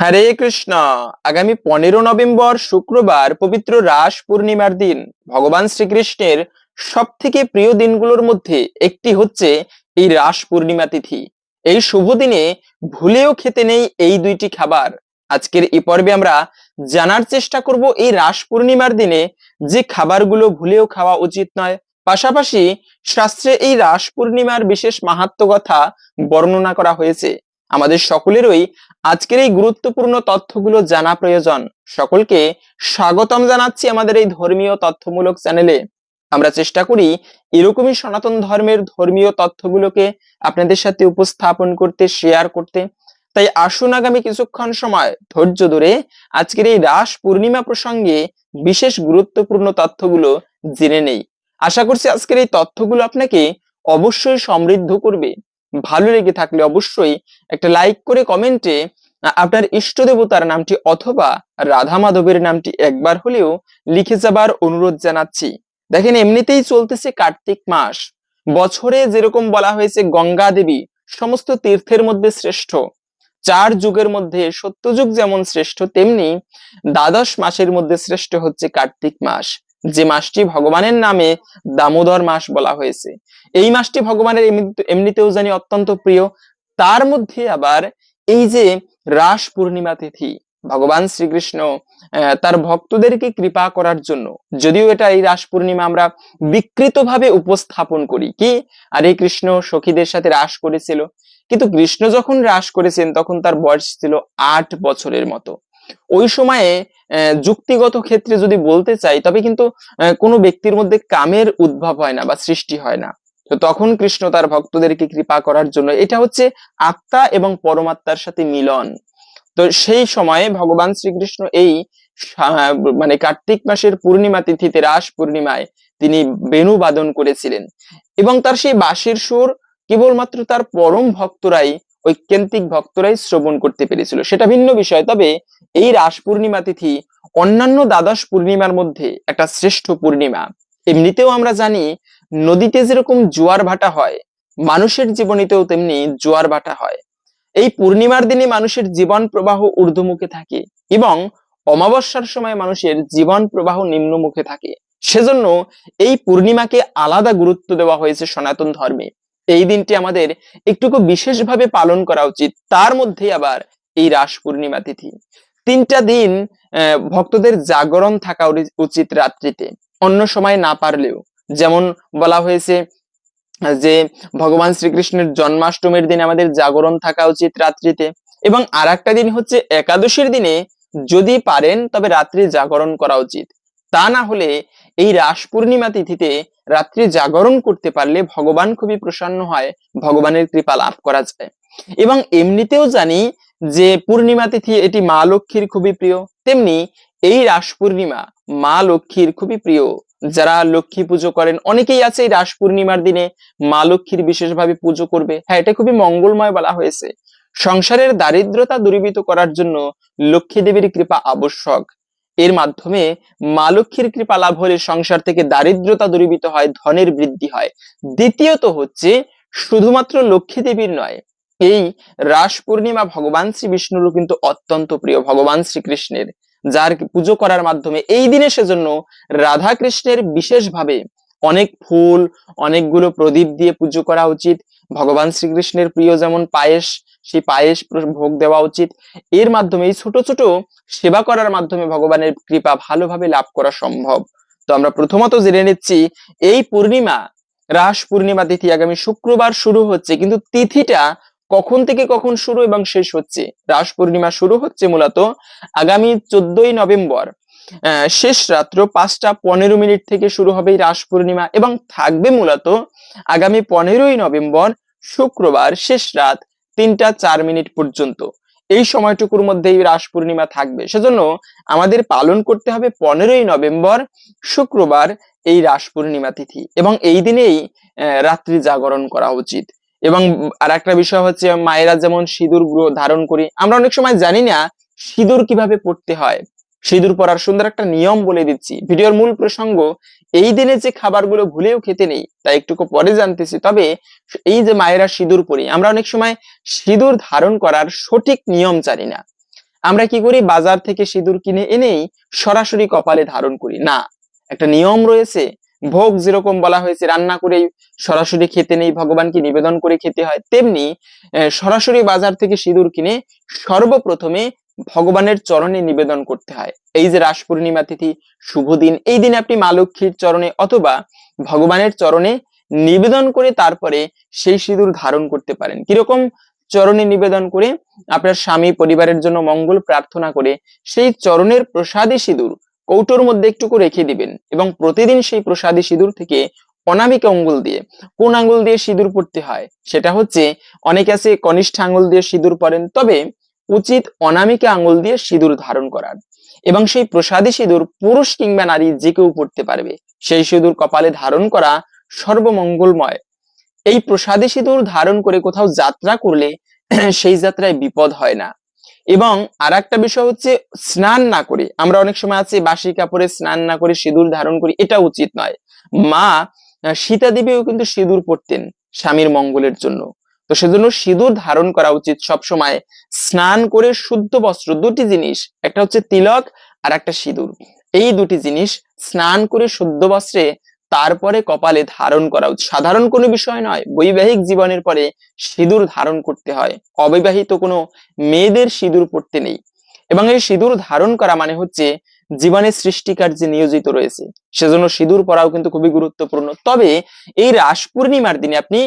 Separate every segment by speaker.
Speaker 1: হরে কৃষ্ণ। আগামী পনেরো নভেম্বর শুক্রবার পবিত্র রাস পূর্ণিমার দিন। ভগবান শ্রীকৃষ্ণের সব থেকে প্রিয় দিনগুলোর মধ্যে একটি হচ্ছে এই রাস পূর্ণিমা তিথি। এই শুভ দিনে ভুলেও খেতে নেই এই দুইটি খাবার। আজকের এই পর্বে আমরা জানার চেষ্টা করব এই রাস পূর্ণিমার দিনে যে খাবারগুলো ভুলেও খাওয়া উচিত নয়। পাশাপাশি শাস্ত্রে এই রাস পূর্ণিমার বিশেষ মাহাত্ম কথা বর্ণনা করা হয়েছে। আমাদের সকলেরই আজকের এই গুরুত্বপূর্ণ তথ্যগুলো জানা প্রয়োজন। সকলকে স্বাগতম জানাচ্ছি আমাদের এই ধর্মীয় তথ্যমূলক চ্যানেলে। আমরা চেষ্টা করি এরকমই সনাতন ধর্মের ধর্মীয় তথ্যগুলোকে আপনাদের সাথে উপস্থাপন করতে শেয়ার করতে। তাই আসুন আগামী কিছুক্ষণ সময় ধৈর্য ধরে আজকের এই রাস পূর্ণিমা প্রসঙ্গে বিশেষ গুরুত্বপূর্ণ তথ্যগুলো জেনে নেই। আশা করছি আজকের এই তথ্যগুলো আপনাকে অবশ্যই সমৃদ্ধ করবে। ভালো লেগে থাকলে অবশ্যই একটা লাইক করে কমেন্টে আপনার ইষ্ট দেবতার নামটি অথবা রাধা মাধবের নামটি একবার হলেও লিখে যাবার অনুরোধ জানাচ্ছি। দেখেন, এমনিতেই চলতেছে কার্তিক মাস। বছরে যেরকম বলা হয়েছে গঙ্গা দেবী, সমস্ত তীর্থের মধ্যে শ্রেষ্ঠ। চার যুগের মধ্যে সত্যযুগ যেমন শ্রেষ্ঠ, তেমনি দ্বাদশ মাসের মধ্যে শ্রেষ্ঠ হচ্ছে কার্তিক মাস। যে মাসটি ভগবানের নামে দামোদর মাস বলা হয়েছে। এই মাসটি ভগবানের এমনিতেও জানি অত্যন্ত প্রিয়। তার মধ্যে আবার এই যে রাস পূর্ণিমা তিথি, ভগবান শ্রীকৃষ্ণ তার ভক্তদেরকে কৃপা করার জন্য, যদিও এটা এই রাস পূর্ণিমা আমরা বিকৃতভাবে উপস্থাপন করি। কি? আরে কৃষ্ণ সখীদের সাথে রাস করেছিল। কিন্তু কৃষ্ণ যখন রাস করেছেন, তখন তার বয়স ছিল আট বছরের মতো। ওই সময়ে যুক্তিগত ক্ষেত্রে যদি বলতে চাই, তবে কিন্তু কোনো ব্যক্তির মধ্যে কামের উদ্ভব হয় না বা সৃষ্টি হয় না। তো তখন কৃষ্ণ তার ভক্তদেরকে কৃপা করার জন্য, এটা হচ্ছে আত্মা এবং পরমাত্মার সাথে মিলন। তো সেই সময়ে ভগবান শ্রীকৃষ্ণ এই মানে কার্তিক মাসের পূর্ণিমা তিথিতে, রাস পূর্ণিমায় তিনি বেণু বাদন করেছিলেন। এবং তার সেই বাঁশির সুর কেবলমাত্র তার পরম ভক্তরাই ঐক্যান্তিক ভক্তরাই শ্রবণ করতে পেরেছিল। সেটা ভিন্ন বিষয়, তবে এই রাস পূর্ণিমা তিথি অন্যান্য দ্বাদশ পূর্ণিমার মধ্যে একটা শ্রেষ্ঠ পূর্ণিমা। এমনিতেও আমরা জানি, নদীতে যেরকম জোয়ার ভাটা হয়, মানুষের জীবনীতেও তেমনি জোয়ার ভাটা হয়। এই পূর্ণিমার দিনে মানুষের জীবন প্রবাহ ঊর্ধ্বমুখে থাকে এবং অমাবস্যার সময় মানুষের জীবন প্রবাহ নিম্নমুখে থাকে। সেজন্য এই পূর্ণিমাকে আলাদা গুরুত্ব দেওয়া হয়েছে সনাতন ধর্মে। এই দিনটি আমাদের একটুকু বিশেষভাবে পালন করা উচিত। তার মধ্যে আবার এই রাস পূর্ণিমা তিথি। তিনটা দিন ভক্তদের জাগরণ থাকা উচিত রাত্রিতে। অন্য সময় না পারলেও। যেমন বলা হয়েছে, যে ভগবান শ্রীকৃষ্ণের জন্মাষ্টমীর দিনে আমাদের জাগরণ থাকা উচিত রাত্রিতে। এবং আর দিন হচ্ছে একাদশীর দিনে যদি পারেন তবে রাত্রি জাগরণ করা উচিত। তা না হলে এই রাস পূর্ণিমা তিথিতে রাত্রি জাগরণ করতে পারলে ভগবান খুবই প্রসন্ন হয়, ভগবানের কৃপা লাভ করা যায়। এবং এমনিতেও জানি যে পূর্ণিমা তিথি এটি মা লক্ষ্মীর খুবই প্রিয়। তেমনি এই রাস পূর্ণিমা মা লক্ষ্মীর খুবই প্রিয়। যারা লক্ষ্মী পুজো করেন, অনেকেই আছে এই রাস পূর্ণিমার দিনে মা লক্ষ্মীর বিশেষভাবে পুজো করবে। হ্যাঁ এটা খুবই মঙ্গলময় বলা হয়েছে। সংসারের দারিদ্রতা দূরীভূত করার জন্য লক্ষ্মী দেবীর কৃপা আবশ্যক। এর মাধ্যমে মা লক্ষ্মীর কৃপা লাভ হলে সংসার থেকে দারিদ্রতা দূরীভূত হয়, ধনের বৃদ্ধি হয়। দ্বিতীয়ত হচ্ছে, শুধুমাত্র লক্ষ্মী দেবীর নয়, এই রাস পূর্ণিমা ভগবান শ্রী বিষ্ণুরও কিন্তু অত্যন্ত প্রিয়, ভগবান শ্রীকৃষ্ণের, যার পুজো করার মাধ্যমে এই দিনে সেজন্য রাধা কৃষ্ণের বিশেষভাবে অনেক ফুল, অনেকগুলো প্রদীপ দিয়ে পুজো করা উচিত। ভগবান শ্রীকৃষ্ণের প্রিয় যেমন পায়েস সেই পায়েস ভোগ দেওয়া উচিত। এর মাধ্যমে এই ছোট ছোট সেবা করার মাধ্যমে ভগবানের কৃপা ভালোভাবে লাভ করা সম্ভব। তো আমরা প্রথমত জেনে নিচ্ছি, এই পূর্ণিমা, রাস পূর্ণিমা তিথি আগামী শুক্রবার শুরু হচ্ছে, কিন্তু তিথিটা কখন থেকে কখন শুরু এবং শেষ হচ্ছে? রাস পূর্ণিমা শুরু হচ্ছে মূলত আগামী চোদ্দই নভেম্বর। শেষ রাত্র পাঁচটা পনেরো মিনিট থেকে শুরু হবে রাস পূর্ণিমা এবং থাকবে মূলত আগামী পনেরোই নভেম্বর শুক্রবার শেষ রাত। তিনটা চার মিনিট পর্যন্ত। এই সময়টুকুর মধ্যেই রাস পূর্ণিমা থাকবে। সেজন্য আমাদের পালন করতে হবে পনেরোই নভেম্বর শুক্রবার এই রাস পূর্ণিমা তিথি এবং এই দিনেই রাত্রি জাগরণ করা উচিত। এবং আর একটা বিষয় হচ্ছে মায়েরা যেমন সিঁদুর ধারণ করি, আমরা অনেক সময় জানি না সিঁদুর কীভাবে পড়তে হয়। সিঁদুর পরার সুন্দর একটা নিয়ম বলে দিচ্ছি। ভিডিওর মূল প্রসঙ্গ, এই দিনে যে খাবারগুলো ভুলেও খেতে নেই, তা একটুকু পরে জানতেছি। তবে এই যে মায়েরা সিঁদুর পরি, আমরা অনেক সময় সিঁদুর ধারণ করার সঠিক নিয়ম জানি না। আমরা কি করি, বাজার থেকে সিঁদুর কিনে এনেই সরাসরি কপালে ধারণ করি? না, একটা নিয়ম রয়েছে, ভোগ যেরকম বলা হয়েছে, রান্না করেই সরাসরি খেতে নেই, ভগবানকে নিবেদন করে খেতে হয়। তেমনি সরাসরি বাজার থেকে সিঁদুর কিনে সর্বপ্রথমে ভগবানের চরণে নিবেদন করতে হয়। এই যে রাস পূর্ণিমা তিথি, শুভ দিন, এই দিনে আপনি মা লক্ষ্মীর চরণে অথবা ভগবানের চরণে নিবেদন করে তারপরে সেই সিঁদুর ধারণ করতে পারেন। কীরকম চরণে নিবেদন করে আপনার স্বামী, পরিবারের জন্য মঙ্গল প্রার্থনা করে সেই চরণের প্রসাদী সিঁদুর কৌটোর মধ্যে একটুকু রেখে দিবেন এবং প্রতিদিন সেই প্রসাদী সিঁদুর থেকে অনামিক আঙ্গুল দিয়ে, কোন আঙ্গুল দিয়ে সিঁদুর পড়তে হয়? সেটা হচ্ছে অনেকে আছে কনিষ্ঠ আঙ্গুল দিয়ে সিঁদুর পরেন তবে উচিত অনামিকা আঙুল দিয়ে সিঁদুর ধারণ করার। এবং সেই প্রসাদী সিঁদুর পুরুষ কিংবা নারী যে কেউ পড়তে পারবে, সেই সিঁদুর কপালে ধারণ করা সর্বমঙ্গলময়। এই প্রসাদী সিঁদুর ধারণ করে কোথাও যাত্রা করলে সেই যাত্রায় বিপদ হয় না। এবং আর একটা বিষয় হচ্ছে স্নান না করে, আমরা অনেক সময় আছি বাসি কাপড়ে স্নান না করে সিঁদুর ধারণ করি, এটা উচিত নয়। মা সীতা দেবীও কিন্তু সিঁদুর পরতেন স্বামীর মঙ্গলের জন্য। তো সেজন্য সিঁদুর ধারণ করা উচিত সব সময় স্নান করে শুদ্ধ বস্ত্র দুটি জিনিস, একটা হচ্ছে তিলক আর একটা সিঁদুর। এই দুটি জিনিস স্নান করে শুদ্ধ বস্ত্রে তারপরে কপালে ধারণ করা উচিত। সাধারণ কোনো বিষয় নয়, বৈবাহিক জীবনের পরে সিঁদুর ধারণ করতে হয়। অবিবাহিত কোনো মেয়েদের সিঁদুর পড়তে নেই। এবং এই সিঁদুর ধারণ করা মানে হচ্ছে জীবনের সৃষ্টিকার্যে নিয়োজিত রয়েছে, সেজন্য সিঁদুর পরাও কিন্তু খুবই গুরুত্বপূর্ণ। তবে এই রাস পূর্ণিমার দিনে আপনি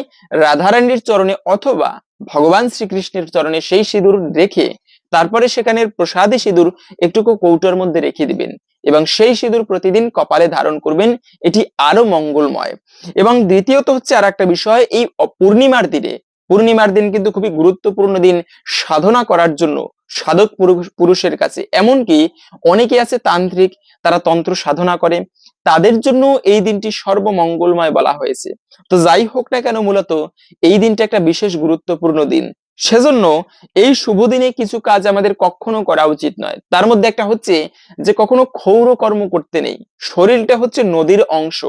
Speaker 1: রাধারানীর চরণে অথবা ভগবান শ্রীকৃষ্ণের চরণে সেই সিঁদুর রেখে তারপরে সেখানের প্রসাদী সিঁদুর একটুকু কৌটোর মধ্যে রেখে দিবেন এবং সেই সিঁদুর প্রতিদিন কপালে ধারণ করবেন, এটি আরও মঙ্গলময়। এবং দ্বিতীয়ত হচ্ছে আর একটা বিষয়, এই পূর্ণিমার দিনে, পূর্ণিমার দিন কিন্তু খুবই গুরুত্বপূর্ণ দিন সাধনা করার জন্য সাধক পুরুষ- পুরুষের কাছে। এমনকি অনেকে আছে তান্ত্রিক, তারা তন্ত্র সাধনা করে। তাদের জন্য এই দিনটি সর্বমঙ্গলময় বলা হয়েছে। তো যাই হোক না কেন, মূলত এই দিনটা একটা বিশেষ গুরুত্বপূর্ণ দিন। সেজন্য এই শুভ দিনে কিছু কাজ আমাদের কখনো করা উচিত নয়। তার মধ্যে একটা হচ্ছে যে, কখনো ক্ষৌর কর্ম করতে নেই। শরীরটা হচ্ছে নদীর অংশ।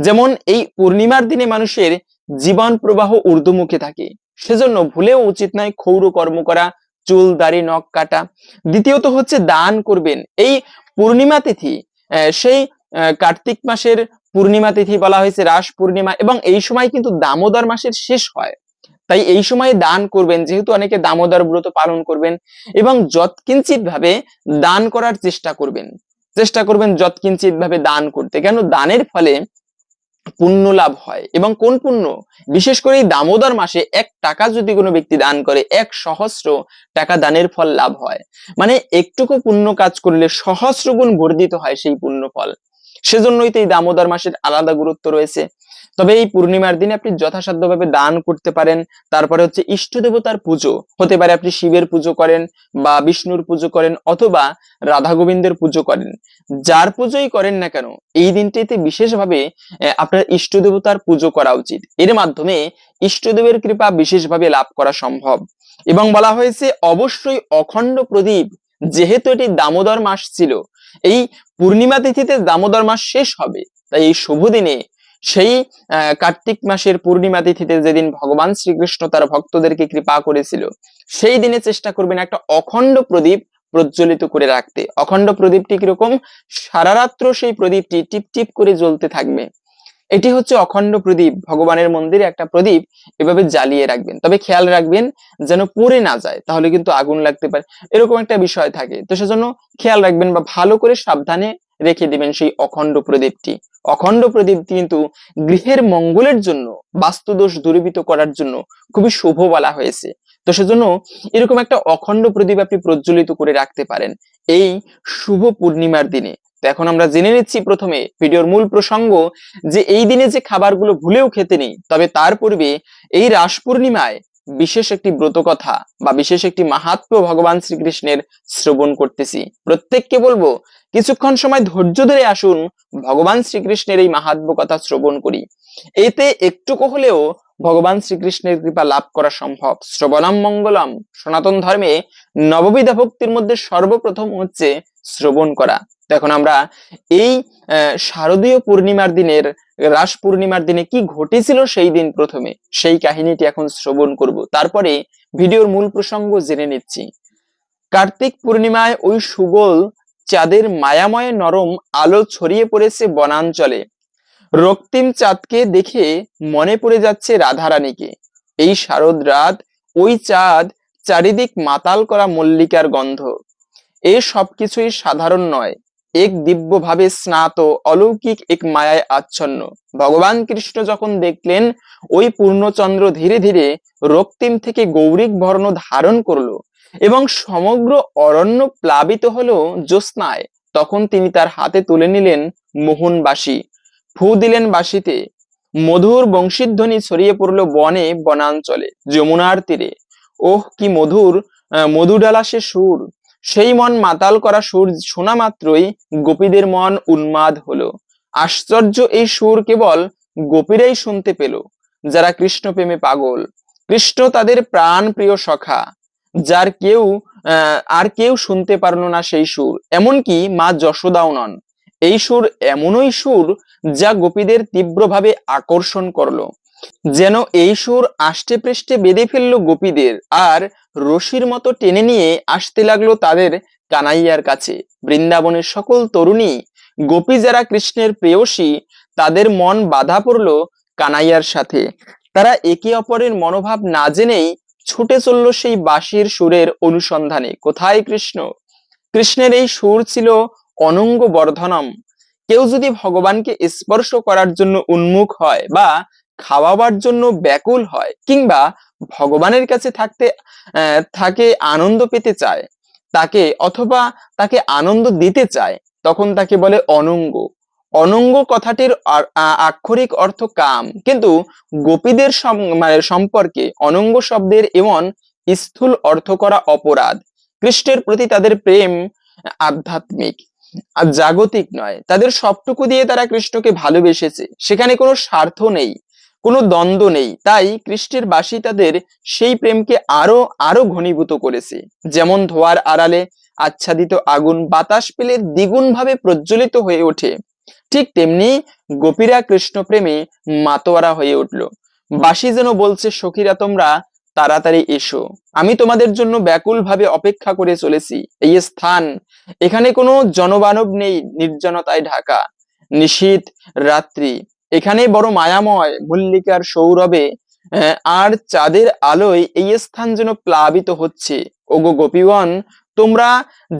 Speaker 1: যেমন এই পূর্ণিমার দিনে মানুষের জীবন প্রবাহ ঊর্ধ্বমুখে থাকে। সেজন্য ভুলেও উচিত নয় ক্ষৌর কর্ম করা চুল, দাড়ি, নখ কাটা। দ্বিতীয়ত হচ্ছে দান করবেন। এই পূর্ণিমা তিথি সেই কার্তিক মাসের পূর্ণিমা তিথি বলা হয়েছে, রাস পূর্ণিমা, এবং এই সময় কিন্তু দামোদর মাসের শেষ হয়। তাই এই সময় দান করবেন, যেহেতু অনেকে দামোদর ব্রত পালন করবেন, এবং যৎকিঞ্চিত ভাবে দান করার চেষ্টা করবেন। চেষ্টা করবেন যৎকিঞ্চিত ভাবে দান করতে। কেন? দানের ফলে পুণ্য লাভ হয়। এবং কোন পুণ্য? বিশেষ করে দামোদর মাসে এক টাকা যদি কোনো ব্যক্তি দান করে, এক সহস্র টাকা দানের ফল লাভ হয়। মানে একটুকু পুণ্য কাজ করলে সহস্র গুণ বর্ধিত হয় সেই পুণ্য ফল। সেজন্যই তো এই দামোদর মাসের আলাদা গুরুত্ব রয়েছে। তবে এই পূর্ণিমার দিনে আপনি যথাসাধ্যভাবে দান করতে পারেন, তারপরে হচ্ছে ইষ্ট দেবতার পুজো, হতে পারে আপনি শিবের পুজো করেন বা বিষ্ণুর পুজো করেন অথবা রাধা গোবিন্দের পুজো করেন। যার পুজোই করেন না কেন, এই দিনটিতে বিশেষভাবে আপনার ইষ্ট দেবতার পুজো করা উচিত। এর মাধ্যমে ইষ্টদেবের কৃপা বিশেষভাবে লাভ করা সম্ভব। এবং বলা হয়েছে, অবশ্যই অখণ্ড প্রদীপ, যেহেতু এটি দামোদর মাস ছিল, এই পূর্ণিমা তিথিতে দামোদর মাস শেষ হবে, তাই এই শুভ দিনে সেই কার্তিক মাসের পূর্ণিমা তিথিতে যেদিন ভগবান শ্রীকৃষ্ণ তার ভক্তদেরকে কৃপা করেছিল, সেই দিনে চেষ্টা করবেন একটা অখণ্ড প্রদীপ প্রজ্বলিত করে রাখতে। অখণ্ড প্রদীপটি কীরকম? সারা রাত্র সেই প্রদীপটি টিপ টিপ করে জ্বলতে থাকবে। এটি হচ্ছে অখণ্ড প্রদীপ, ভগবানের মন্দিরে একটা প্রদীপ এভাবে জ্বালিয়ে রাখবেন। তবে খেয়াল রাখবেন যেন পড়ে না যায়, তাহলে কিন্তু আগুন লাগতে পারে। এরকম একটা বিষয় থাকে। তো সেজন্য খেয়াল রাখবেন বা ভালো করে সাবধানে রেখে দিবেন সেই অখণ্ড প্রদীপটি। অখণ্ড প্রদীপটি কিন্তু গৃহের মঙ্গলের জন্য, বাস্তুদোষ দূরীভূত করার জন্য খুবই শুভ বলা হয়েছে। তো সেজন্য এরকম একটা অখণ্ড প্রদীপ আপনি প্রজ্বলিত করে রাখতে পারেন এই শুভ পূর্ণিমার দিনে। তো এখন আমরা জেনে নিচ্ছি প্রথমে ভিডিওর মূল প্রসঙ্গ যে এই দিনে যে খাবারগুলো ভুলেও খেতে নেই, তবে তার পূর্বে এই রাস পূর্ণিমায় বিশেষ একটি ব্রত কথা বা বিশেষ একটি মাহাত্ম্য ভগবান শ্রীকৃষ্ণের শ্রবণ করতেছি। প্রত্যেককে বলব, কিছুক্ষণ সময় ধৈর্য ধরে আসুন, ভগবান শ্রীকৃষ্ণের এই মাহাত্ম্য কথা শ্রবণ করি। এতে একটুকু হলেও ভগবান শ্রীকৃষ্ণের কৃপা লাভ করা সম্ভব। শ্রবণম মঙ্গলম। সনাতন ধর্মে নববিধা ভক্তির মধ্যে সর্বপ্রথম হচ্ছে শ্রবণ করা। এখন আমরা এই শারদীয় পূর্ণিমার দিনের, রাস পূর্ণিমার দিনে কি ঘটেছিল সেই দিন প্রথমে? সেই কাহিনীটি এখন শ্রবণ করব। তারপরে ভিডিওর মূল প্রসঙ্গ জেনে নিচ্ছি। কার্তিক পূর্ণিমায় ওই সুগোল চাঁদের মায়াময় নরম আলো ছড়িয়ে পড়েছে বনাঞ্চলে। রক্তিম চাঁদকে দেখে মনে পড়ে যাচ্ছে রাধারানীকে। এই শারদ রাত ওই চাঁদ চারিদিক মাতাল করা মল্লিকার গন্ধ। এ সবকিছুই সাধারণ নয়। এক দিব্যভাবে স্নাত অলৌকিক এক মায়ায় আচ্ছন্ন। ভগবান কৃষ্ণ যখন দেখলেন, ওই পূর্ণচন্দ্র ধীরে ধীরে রক্তিম থেকে গৌরিক বর্ণ ধারণ করল এবং সমগ্র অরণ্য প্লাবিত হলো জ্যোৎস্নায়, তখন তিনি তার হাতে তুলে নিলেন মোহন বাসি ফু দিলেন বাসিতে মধুর বংশীধ্বনি ছড়িয়ে পড়ল বনে বনাঞ্চলে, যমুনার তীরে। ওহ, কি মধুর মধুডালা সে সুর! সেই মন মাতাল করা সুর শোনা মাত্রই গোপীদের মন উন্মাদ হলো। আশ্চর্য এই সুর কেবল গোপীরাই শুনতে পেল, যারা কৃষ্ণ প্রেমে পাগল। কৃষ্ণ তাদের প্রাণ প্রিয় সখা, যার কেউ আর কেউ শুনতে পারল না সেই সুর। এমনকি মা যশোদাও নন। এই সুর এমনই সুর যা গোপীদের তীব্রভাবে আকর্ষণ করল। যেন এই সুর আষ্টে পৃষ্ঠে বেঁধে ফেলল গোপীদের আর রশির মতো টেনে নিয়ে আসতে লাগল তাদের কানাইয়ার কাছে। বৃন্দাবনের সকল তরুণী, গোপী যারা কৃষ্ণের প্রেয়সী, তাদের মন বাধা পড়ল কানাইয়ার সাথে। তারা একে অপরের মনোভাব না জেনেই ছুটে চলল সেই বাঁশির সুরের অনুসন্ধানে। কোথায় কৃষ্ণ? কৃষ্ণের এই সুর ছিল অনঙ্গ বর্ধনম। কেউ যদি ভগবানকে স্পর্শ করার জন্য উন্মুখ হয় বা খাওয়াবার জন্য ব্যাকুল হয় কিংবা ভগবানের কাছে থাকতে থাকে আনন্দ পেতে চায়। তাকে অথবা তাকে আনন্দ দিতে চায়, তখন তাকে বলে অনঙ্গ। অনঙ্গ কথাটির আক্ষরিক অর্থ কাম। কিন্তু গোপীদের মানে সম্পর্কে অনঙ্গ শব্দের এমন স্থূল অর্থ করা অপরাধ। কৃষ্ণের প্রতি তাদের প্রেম আধ্যাত্মিক, আর জাগতিক নয়। তাদের সবটুকু দিয়ে তারা কৃষ্ণকে ভালোবেসেছে। সেখানে কোনো স্বার্থ নেই। কোনো দ্বন্দ্ব নেই। তাই কৃষ্ণের বাসী তাদের সেই প্রেমকে আরও আরও ঘনীভূত করেছে। যেমন ধোয়ার আড়ালে আচ্ছাদিত আগুন বাতাস পেলে দ্বিগুণ ভাবে প্রজ্বলিত হয়ে ওঠে। ঠিক তেমনি গোপীরা কৃষ্ণ প্রেমে মাতোয়ারা হয়ে উঠল। বাসি যেন বলছে, সখীরা, তোমরা তাড়াতাড়ি এসো। আমি তোমাদের জন্য ব্যাকুল ভাবে অপেক্ষা করে চলেছি। এই স্থান, এখানে কোনো জনবানব নেই, নির্জনতায় ঢাকা। নিশীত রাত্রি এখানে বড় মায়াময় মল্লিকার সৌরভে আর চাঁদের আলোয় এই স্থান যেন প্লাবিত হচ্ছে। ওগো গোপীগণ, তোমরা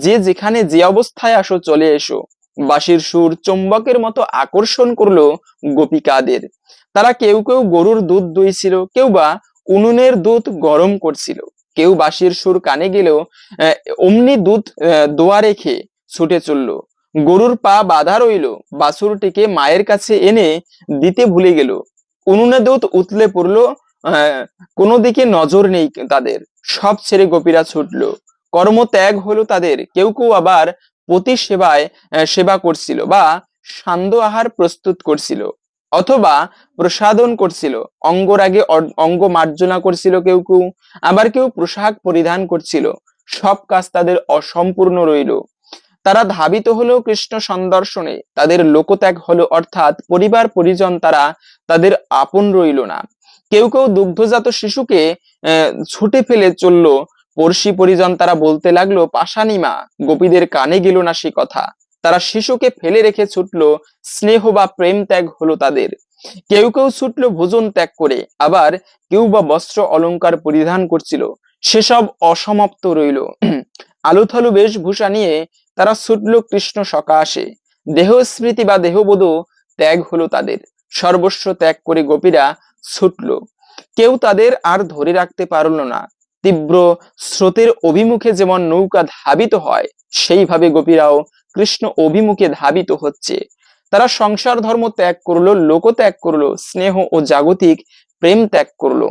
Speaker 1: যে যেখানে যে অবস্থায় আসো চলে এসো। বাঁশির সুর চুম্বকের মতো আকর্ষণ করল গোপিকাদের। তারা কেউ কেউ গরুর দুধ দইছিল, কেউ বা উনুনের দুধ গরম করছিল। কেউ বাঁশির সুর কানে গেলেও অমনি দুধ দোয়া রেখে ছুটে চলল। গরুর পা বাধা রইল। বাছুরটিকে মায়ের কাছে এনে দিতে ভুলে গেল। উনুনে দুধ উতলে পড়ল আহ, কোনো দিকে নজর নেই তাদের। সব ছেড়ে গোপীরা ছুটলো। কর্মত্যাগ হলো তাদের। কেউ কেউ আবার পতি সেবায় সেবা করছিল বা সান্দ আহার প্রস্তুত করছিল অথবা প্রসাদন করছিল। অঙ্গরাগে অঙ্গ মার্জনা করছিল কেউ কেউ। আবার কেউ পোশাক পরিধান করছিল। সব কাজ তাদের অসম্পূর্ণ রইল। তারা ধাবিত হলো কৃষ্ণ সন্দর্শনে তাদের লোকত্যাগ হলো অর্থাৎ পরিবার, পরিজন তারা তাদের আপন রইল না। কেউ কেউ দুগ্ধজাত শিশুকে ছুটে ফেলে চলল। পড়শি পরিজন তারা বলতে লাগল, পাশানিমা, গোপীদের কানে গেল না সে কথা। তারা শিশুকে ফেলে রেখে ছুটলো। স্নেহ বা প্রেম ত্যাগ হলো তাদের। কেউ কেউ ছুটলো ভোজন ত্যাগ করে। আবার কেউ বা বস্ত্র অলংকার পরিধান করছিল। সেসব অসমাপ্ত রইল। আলুথালু বেশভূষা নিয়ে তারা ছুটল কৃষ্ণ সকাশে। দেহ স্মৃতি বা দেহবোধ ত্যাগ হলো তাদের। সর্বস্ব ত্যাগ করে গোপীরা ছুটল। কেউ তাদের আর ধরে রাখতে পারল না। তীব্র স্রোতের অভিমুখে যেমন নৌকা ধাবিত হয়, সেইভাবে গোপীরাও কৃষ্ণ অভিমুখে ধাবিত হচ্ছে। তারা সংসার ধর্ম ত্যাগ করল, লোক ত্যাগ করল, স্নেহ ও জাগতিক প্রেম ত্যাগ করল।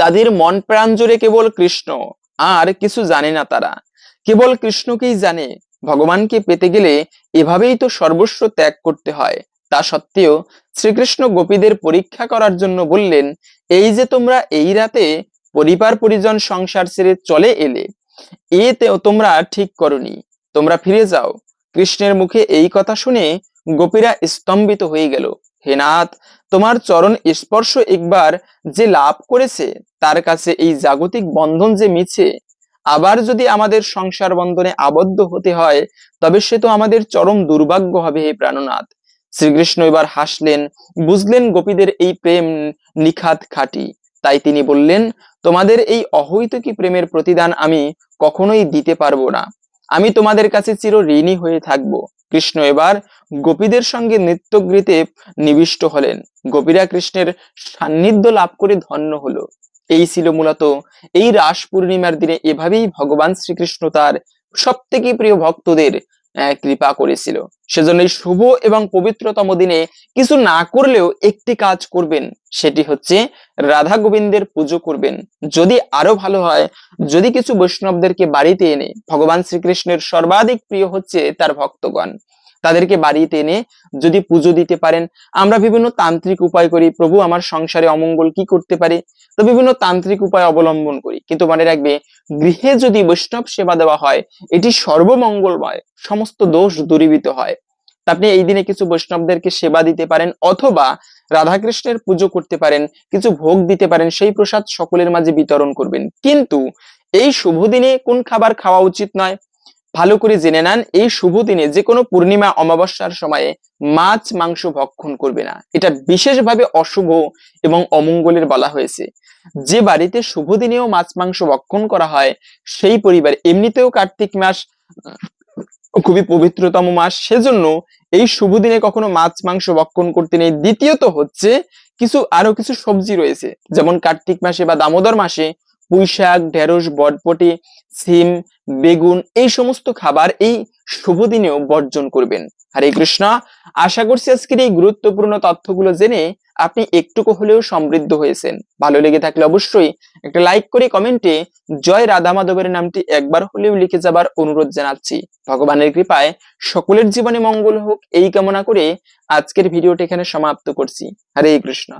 Speaker 1: তাদের মন প্রাণ জুড়ে কেবল কৃষ্ণ, আর কিছু জানে না তারা। কেবল কৃষ্ণকেই জানে, ভগবানকে পেতে গেলে এভাবেই তো সর্বস্ব ত্যাগ করতে হয়। তা সত্ত্বেও শ্রীকৃষ্ণ গোপীদের পরীক্ষা করার জন্য বললেন, এই যে তোমরা এই রাতে পরিবার পরিজন সংসার ছেড়ে চলে এলে, এতেও তোমরা ঠিক করনি। তোমরা ফিরে যাও। কৃষ্ণের মুখে এই কথা শুনে গোপীরা স্তম্ভিত হয়ে গেল। হে নাথ, তোমার চরণ স্পর্শ একবার যে লাভ করেছে, তার কাছে এই জাগতিক বন্ধন যে মিছে আবার যদি আমাদের সংসার বন্ধনে আবদ্ধ হতে হয়, তবে সে তো আমাদের চরম দুর্ভাগ্য হবে হে প্রাণনাথ। শ্রীকৃষ্ণ এবার হাসলেন, বুঝলেন গোপীদের এই প্রেম নিখাত খাঁটি। তাই তিনি বললেন, তোমাদের এই অহৈতুকী প্রেমের প্রতিদান আমি কখনোই দিতে পারব না। আমি তোমাদের কাছে চির ঋণী হয়ে থাকব। কৃষ্ণ এবার গোপীদের সঙ্গে নৃত্যগৃতে নিবিষ্ট হলেন। গোপীরা কৃষ্ণের সান্নিধ্য লাভ করে ধন্য হলো। এই ছিল মূলত এই রাস পূর্ণিমার দিনে এভাবেই ভগবান শ্রীকৃষ্ণ তার সব থেকে প্রিয় ভক্তদের কৃপা করেছিল। সেজন্য শুভ এবং পবিত্রতম দিনে কিছু না করলেও একটি কাজ করবেন, সেটি হচ্ছে রাধা গোবিন্দের পুজো করবেন। যদি আরও ভালো হয়, যদি কিছু বৈষ্ণবদেরকে বাড়িতে এনে ভগবান শ্রীকৃষ্ণের সর্বাধিক প্রিয় হচ্ছে তার ভক্তগণ। তাদেরকে বাড়িতে এনে যদি পুজো দিতে পারেন। আমরা বিভিন্ন তান্ত্রিক উপায় করি, প্রভু আমার সংসারে অমঙ্গল কি করতে পারে? তো বিভিন্ন তান্ত্রিক উপায় অবলম্বন করি। কিন্তু মনে রাখবে, গৃহে যদি বৈষ্ণব সেবা দেওয়া হয়, এটি সর্বমঙ্গলময়, সমস্ত দোষ দূরীভূত হয়। আপনি এই দিনে কিছু বৈষ্ণবদেরকে সেবা দিতে পারেন, অথবা রাধাকৃষ্ণের পুজো করতে পারেন, কিছু ভোগ দিতে পারেন, সেই প্রসাদ সকলের মাঝে বিতরণ করবেন। কিন্তু এই শুভ দিনে কোন খাবার খাওয়া উচিত নয়? ভালো করে জেনে নেন, এই শুভ দিনে যে কোনো পূর্ণিমা অমাবস্যার সময়ে মাছ, মাংস ভক্ষণ করবে না। এটা বিশেষভাবে অশুভ এবং অমঙ্গলের বলা হয়েছে। যে বাড়িতে শুভ দিনেও মাছ, মাংস ভক্ষণ করা হয়, সেই পরিবার এমনিতেও কার্তিক মাস খুবই পবিত্রতম মাস। সেজন্য এই শুভ দিনে কখনো মাছ, মাংস ভক্ষণ করতে নেই। দ্বিতীয়ত হচ্ছে কিছু আরও কিছু সবজি রয়েছে। যেমন কার্তিক মাসে বা দামোদর মাসে পুঁই শাক ঢেঁড়স, বটপটি, সিম, বেগুন এই সমস্ত খাবার এই শুভ দিনেও বর্জন করবেন। হরে কৃষ্ণ। আশা করছি আজকের এই গুরুত্বপূর্ণ তথ্যগুলো জেনে আপনি একটুকু হলেও সমৃদ্ধ হয়েছেন। ভালো লেগে থাকলে অবশ্যই একটা লাইক করে কমেন্টে জয় রাধা মাধবের নামটি একবার হলেও লিখে যাবার অনুরোধ জানাচ্ছি। ভগবানের কৃপায় সকলের জীবনে মঙ্গল হোক এই কামনা করে আজকের ভিডিওটি এখানে সমাপ্ত করছি। হরে কৃষ্ণ।